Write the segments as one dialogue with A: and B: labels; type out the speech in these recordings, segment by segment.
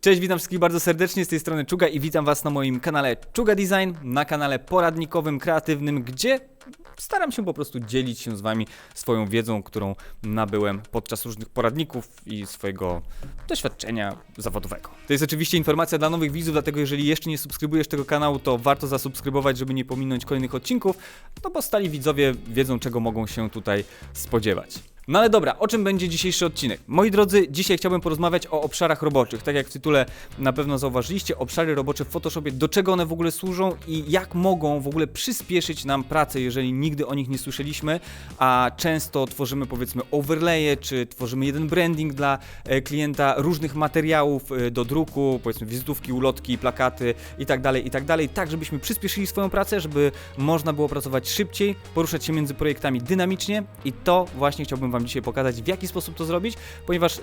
A: Cześć, witam wszystkich bardzo serdecznie z tej strony Czuga i witam Was na moim kanale Czuga Design, na kanale poradnikowym, kreatywnym, gdzie staram się po prostu dzielić się z Wami swoją wiedzą, którą nabyłem podczas różnych poradników i swojego doświadczenia zawodowego. To jest oczywiście informacja dla nowych widzów, dlatego jeżeli jeszcze nie subskrybujesz tego kanału, to warto zasubskrybować, żeby nie pominąć kolejnych odcinków, no bo stali widzowie wiedzą, czego mogą się tutaj spodziewać. No ale dobra, o czym będzie dzisiejszy odcinek? Moi drodzy, dzisiaj chciałbym porozmawiać o obszarach roboczych. Tak jak w tytule na pewno zauważyliście, obszary robocze w Photoshopie, do czego one w ogóle służą i jak mogą w ogóle przyspieszyć nam pracę, jeżeli nigdy o nich nie słyszeliśmy, a często tworzymy powiedzmy overlaye, czy tworzymy jeden branding dla e, klienta, różnych materiałów e, do druku, powiedzmy wizytówki, ulotki, plakaty i tak dalej, i tak tak żebyśmy przyspieszyli swoją pracę, żeby można było pracować szybciej, poruszać się między projektami dynamicznie i to właśnie chciałbym Wam dzisiaj pokazać, w jaki sposób to zrobić, ponieważ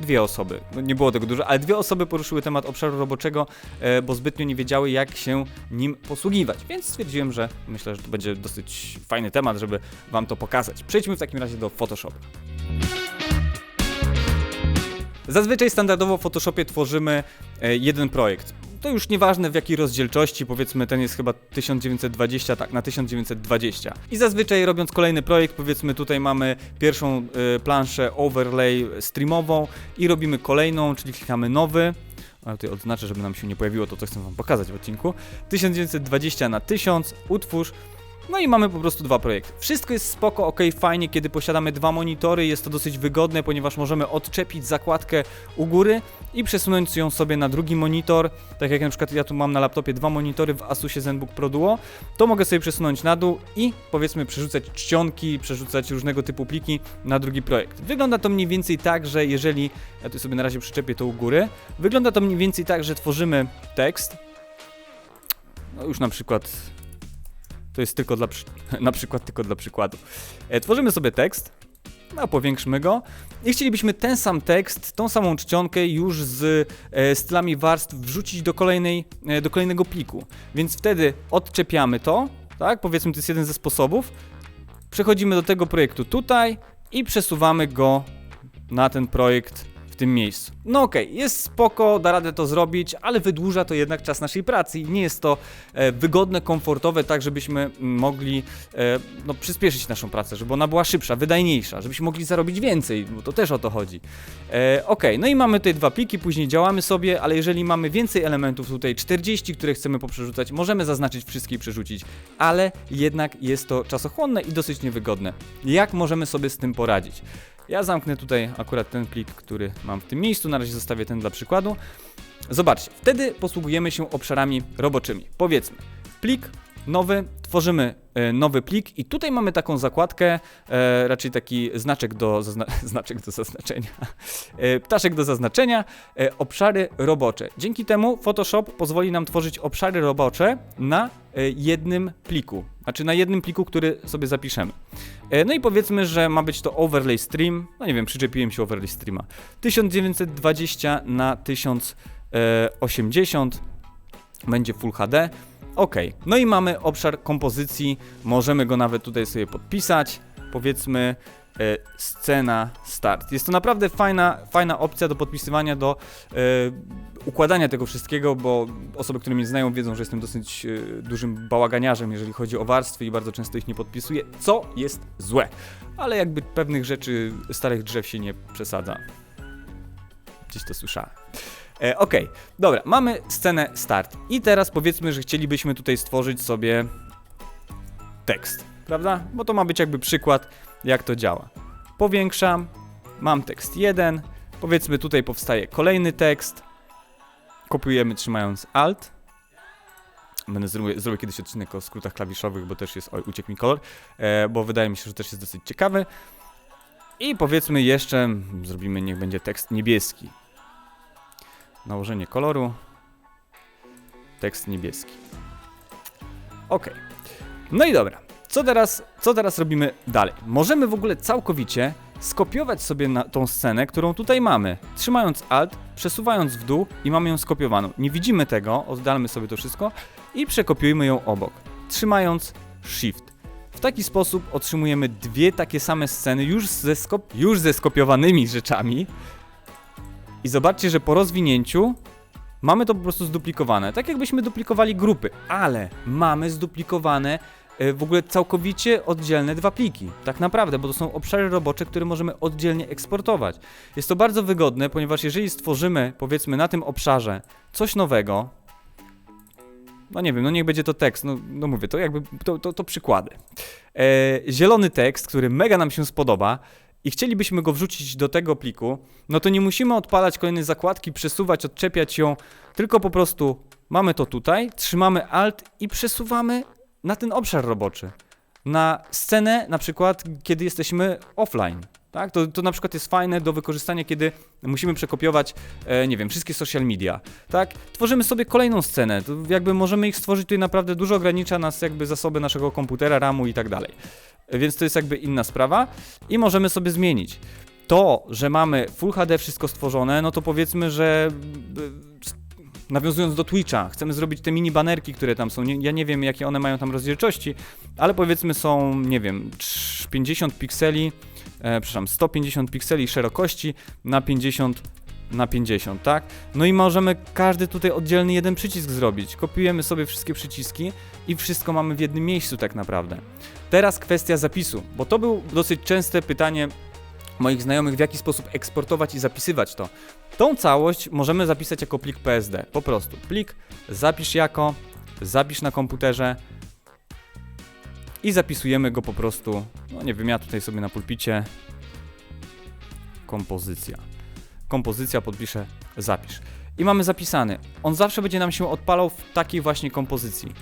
A: dwie osoby, no nie było tego dużo, ale dwie osoby poruszyły temat obszaru roboczego, e, bo zbytnio nie wiedziały, jak się nim posługiwać. Więc stwierdziłem, że myślę, że to będzie dosyć fajny temat, żeby Wam to pokazać. Przejdźmy w takim razie do Photoshopa. Zazwyczaj standardowo w Photoshopie tworzymy e, jeden projekt. To już nieważne w jakiej rozdzielczości, powiedzmy ten jest chyba 1920, tak, na 1920. I zazwyczaj robiąc kolejny projekt, powiedzmy tutaj mamy pierwszą y, planszę overlay streamową i robimy kolejną, czyli klikamy nowy. Ale tutaj odznaczę, żeby nam się nie pojawiło to, co chcę wam pokazać w odcinku. 1920 na 1000, utwórz. No i mamy po prostu dwa projekty. Wszystko jest spoko, ok, fajnie, kiedy posiadamy dwa monitory, jest to dosyć wygodne, ponieważ możemy odczepić zakładkę u góry i przesunąć ją sobie na drugi monitor. Tak jak na przykład ja tu mam na laptopie dwa monitory w Asusie ZenBook Pro Duo, to mogę sobie przesunąć na dół i powiedzmy przerzucać czcionki, przerzucać różnego typu pliki na drugi projekt. Wygląda to mniej więcej tak, że jeżeli, ja tu sobie na razie przyczepię to u góry, wygląda to mniej więcej tak, że tworzymy tekst, no już na przykład to jest tylko dla, na przykład tylko dla przykładu. E, tworzymy sobie tekst, no powiększmy go i chcielibyśmy ten sam tekst, tą samą czcionkę już z e, stylami warstw wrzucić do, kolejnej, e, do kolejnego pliku. Więc wtedy odczepiamy to, tak, powiedzmy to jest jeden ze sposobów, przechodzimy do tego projektu tutaj i przesuwamy go na ten projekt tym miejscu. No okej, okay, jest spoko, da radę to zrobić, ale wydłuża to jednak czas naszej pracy i nie jest to e, wygodne, komfortowe, tak żebyśmy mogli e, no, przyspieszyć naszą pracę, żeby ona była szybsza, wydajniejsza, żebyśmy mogli zarobić więcej, bo to też o to chodzi. E, ok, no i mamy tutaj dwa pliki, później działamy sobie, ale jeżeli mamy więcej elementów, tutaj 40, które chcemy poprzerzucać, możemy zaznaczyć wszystkie i przerzucić, ale jednak jest to czasochłonne i dosyć niewygodne. Jak możemy sobie z tym poradzić? Ja zamknę tutaj akurat ten plik, który mam w tym miejscu, na razie zostawię ten dla przykładu. Zobaczcie, wtedy posługujemy się obszarami roboczymi. Powiedzmy, plik nowy, tworzymy e, nowy plik i tutaj mamy taką zakładkę, e, raczej taki znaczek do, zazna znaczek do zaznaczenia, e, ptaszek do zaznaczenia, obszary robocze. Dzięki temu Photoshop pozwoli nam tworzyć obszary robocze na jednym pliku, znaczy na jednym pliku, który sobie zapiszemy. No i powiedzmy, że ma być to overlay stream, no nie wiem, przyczepiłem się overlay streama, 1920 na 1080 będzie Full HD. Ok, no i mamy obszar kompozycji, możemy go nawet tutaj sobie podpisać, powiedzmy e, scena start. Jest to naprawdę fajna, fajna opcja do podpisywania, do e, układania tego wszystkiego, bo osoby, które mnie znają wiedzą, że jestem dosyć e, dużym bałaganiarzem, jeżeli chodzi o warstwy i bardzo często ich nie podpisuję, co jest złe. Ale jakby pewnych rzeczy, starych drzew się nie przesadza. Gdzieś to słyszałem. E, ok, dobra, mamy scenę start. I teraz powiedzmy, że chcielibyśmy tutaj stworzyć sobie tekst, prawda? Bo to ma być jakby przykład, jak to działa. Powiększam, mam tekst 1, powiedzmy tutaj powstaje kolejny tekst, kopiujemy trzymając Alt. Będę zrobił, zrobię kiedyś odcinek o skrótach klawiszowych, bo też jest, oj, uciekł mi kolor, e, bo wydaje mi się, że też jest dosyć ciekawy. I powiedzmy jeszcze, zrobimy, niech będzie tekst niebieski nałożenie koloru, tekst niebieski. Ok. No i dobra. Co teraz, co teraz robimy dalej? Możemy w ogóle całkowicie skopiować sobie tą scenę, którą tutaj mamy. Trzymając Alt, przesuwając w dół i mamy ją skopiowaną. Nie widzimy tego, oddalmy sobie to wszystko i przekopiujmy ją obok. Trzymając Shift. W taki sposób otrzymujemy dwie takie same sceny już ze, skop już ze skopiowanymi rzeczami, I zobaczcie, że po rozwinięciu mamy to po prostu zduplikowane. Tak jakbyśmy duplikowali grupy, ale mamy zduplikowane e, w ogóle całkowicie oddzielne dwa pliki. Tak naprawdę, bo to są obszary robocze, które możemy oddzielnie eksportować. Jest to bardzo wygodne, ponieważ jeżeli stworzymy, powiedzmy, na tym obszarze coś nowego, no nie wiem, no niech będzie to tekst, no, no mówię, to jakby, to, to, to przykłady. E, zielony tekst, który mega nam się spodoba i chcielibyśmy go wrzucić do tego pliku, no to nie musimy odpalać kolejnej zakładki, przesuwać, odczepiać ją, tylko po prostu mamy to tutaj, trzymamy Alt i przesuwamy na ten obszar roboczy. Na scenę, na przykład, kiedy jesteśmy offline. Tak? To, to na przykład jest fajne do wykorzystania, kiedy musimy przekopiować, e, nie wiem, wszystkie social media. Tak? Tworzymy sobie kolejną scenę. To jakby możemy ich stworzyć tutaj naprawdę dużo ogranicza nas jakby zasoby naszego komputera, RAMu i tak dalej. Więc to jest jakby inna sprawa i możemy sobie zmienić. To, że mamy Full HD wszystko stworzone, no to powiedzmy, że e, nawiązując do Twitcha, chcemy zrobić te mini banerki, które tam są. Ja nie wiem, jakie one mają tam rozdzielczości, ale powiedzmy są, nie wiem, trz- 50 pikseli, e, przepraszam, 150 pikseli szerokości na 50 na 50, tak? No i możemy każdy tutaj oddzielny jeden przycisk zrobić. Kopiujemy sobie wszystkie przyciski i wszystko mamy w jednym miejscu tak naprawdę. Teraz kwestia zapisu, bo to był dosyć częste pytanie moich znajomych, w jaki sposób eksportować i zapisywać to. Tą całość możemy zapisać jako plik PSD. Po prostu plik, zapisz jako, zapisz na komputerze i zapisujemy go po prostu. No nie wiem, ja tutaj sobie na pulpicie. Kompozycja. Kompozycja podpiszę, zapisz. I mamy zapisany. On zawsze będzie nam się odpalał w takiej właśnie kompozycji.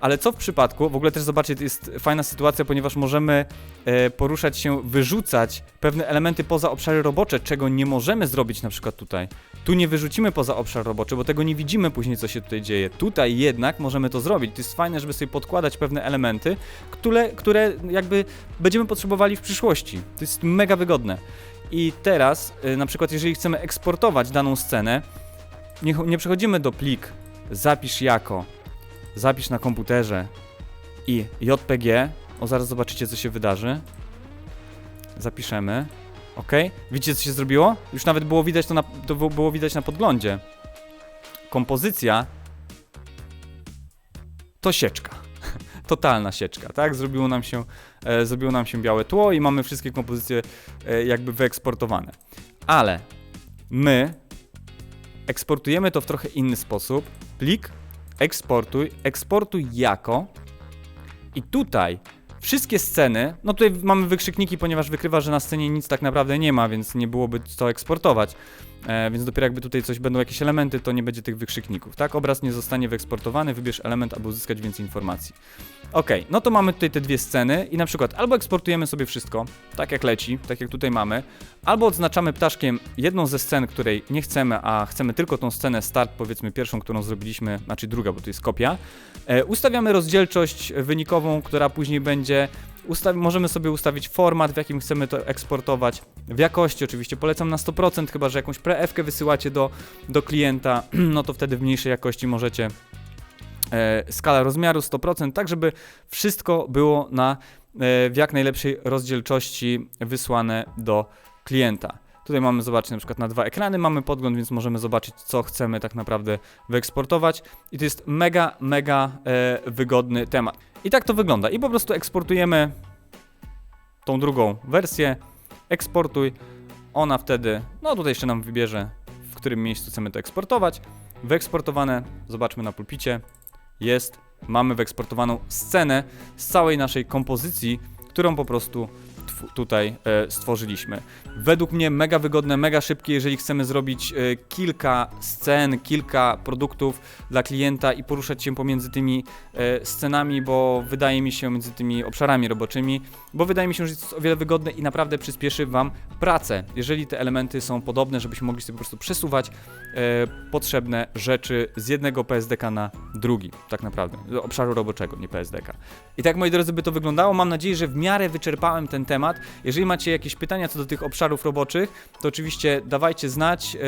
A: Ale co w przypadku, w ogóle też zobaczcie, to jest fajna sytuacja, ponieważ możemy e, poruszać się, wyrzucać pewne elementy poza obszary robocze, czego nie możemy zrobić na przykład tutaj. Tu nie wyrzucimy poza obszar roboczy, bo tego nie widzimy później, co się tutaj dzieje. Tutaj jednak możemy to zrobić. To jest fajne, żeby sobie podkładać pewne elementy, które, które jakby będziemy potrzebowali w przyszłości. To jest mega wygodne. I teraz, y, na przykład, jeżeli chcemy eksportować daną scenę, nie, nie przechodzimy do plik, zapisz jako, zapisz na komputerze i JPG. O, zaraz zobaczycie, co się wydarzy. Zapiszemy. Ok. Widzicie, co się zrobiło? Już nawet było widać to, na, to było- było widać na podglądzie. Kompozycja to sieczka. Totalna sieczka, tak? Zrobiło nam się, e, zrobiło nam się białe tło i mamy wszystkie kompozycje e, jakby wyeksportowane. Ale my eksportujemy to w trochę inny sposób. Plik, eksportuj, eksportuj jako i tutaj wszystkie sceny, no tutaj mamy wykrzykniki, ponieważ wykrywa, że na scenie nic tak naprawdę nie ma, więc nie byłoby co eksportować. E, więc dopiero jakby tutaj coś będą jakieś elementy, to nie będzie tych wykrzykników, tak? Obraz nie zostanie wyeksportowany, wybierz element, aby uzyskać więcej informacji. Ok, no to mamy tutaj te dwie sceny i na przykład albo eksportujemy sobie wszystko, tak jak leci, tak jak tutaj mamy, albo odznaczamy ptaszkiem jedną ze scen, której nie chcemy, a chcemy tylko tą scenę start, powiedzmy pierwszą, którą zrobiliśmy, znaczy druga, bo to jest kopia. E, ustawiamy rozdzielczość wynikową, która później będzie Możemy sobie ustawić format, w jakim chcemy to eksportować. W jakości oczywiście polecam na 100%, chyba że jakąś pre-F-kę wysyłacie do, do klienta, no to wtedy w mniejszej jakości możecie e, skala rozmiaru 100%, tak żeby wszystko było na, e, w jak najlepszej rozdzielczości wysłane do klienta. Tutaj mamy zobaczyć na przykład na dwa ekrany, mamy podgląd, więc możemy zobaczyć, co chcemy tak naprawdę wyeksportować. I to jest mega, mega e, wygodny temat. I tak to wygląda. I po prostu eksportujemy tą drugą wersję. Eksportuj. Ona wtedy, no tutaj jeszcze nam wybierze, w którym miejscu chcemy to eksportować. Wyeksportowane, zobaczmy na pulpicie. Jest. Mamy wyeksportowaną scenę z całej naszej kompozycji, którą po prostu tutaj e, stworzyliśmy. Według mnie mega wygodne, mega szybkie, jeżeli chcemy zrobić e, kilka scen, kilka produktów dla klienta i poruszać się pomiędzy tymi e, scenami, bo wydaje mi się między tymi obszarami roboczymi, bo wydaje mi się, że jest o wiele wygodne i naprawdę przyspieszy Wam pracę, jeżeli te elementy są podobne, żebyśmy mogli sobie po prostu przesuwać e, potrzebne rzeczy z jednego PSDK na drugi, tak naprawdę, do obszaru roboczego, nie PSDK. I tak, moi drodzy, by to wyglądało. Mam nadzieję, że w miarę wyczerpałem ten temat. Jeżeli macie jakieś pytania co do tych obszarów roboczych, to oczywiście dawajcie znać. e,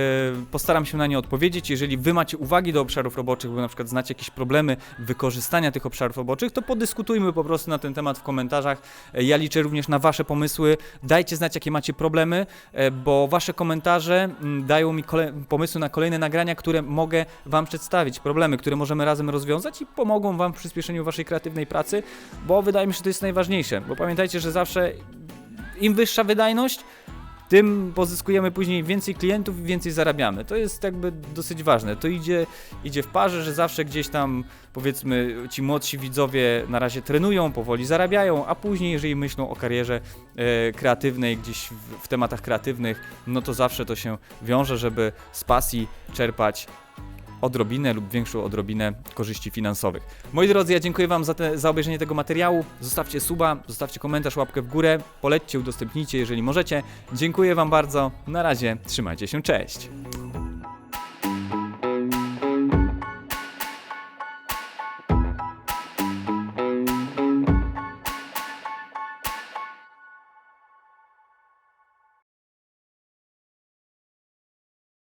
A: Postaram się na nie odpowiedzieć. Jeżeli wy macie uwagi do obszarów roboczych, bo na przykład znacie jakieś problemy wykorzystania tych obszarów roboczych, to podyskutujmy po prostu na ten temat w komentarzach. Ja liczę również na Wasze pomysły. Dajcie znać, jakie macie problemy, e, bo Wasze komentarze mm, dają mi pomysły na kolejne nagrania, które mogę Wam przedstawić, problemy, które możemy razem rozwiązać i pomogą Wam w przyspieszeniu Waszej kreatywnej pracy, bo wydaje mi się, że to jest najważniejsze. Bo pamiętajcie, że zawsze im wyższa wydajność, tym pozyskujemy później więcej klientów i więcej zarabiamy. To jest jakby dosyć ważne. To idzie, idzie w parze, że zawsze gdzieś tam powiedzmy ci młodsi widzowie na razie trenują, powoli zarabiają, a później jeżeli myślą o karierze e, kreatywnej, gdzieś w, w tematach kreatywnych, no to zawsze to się wiąże, żeby z pasji czerpać odrobinę lub większą odrobinę korzyści finansowych. Moi drodzy, ja dziękuję Wam za, te, za obejrzenie tego materiału. Zostawcie suba, zostawcie komentarz, łapkę w górę, polećcie, udostępnijcie, jeżeli możecie. Dziękuję Wam bardzo. Na razie, trzymajcie się, cześć.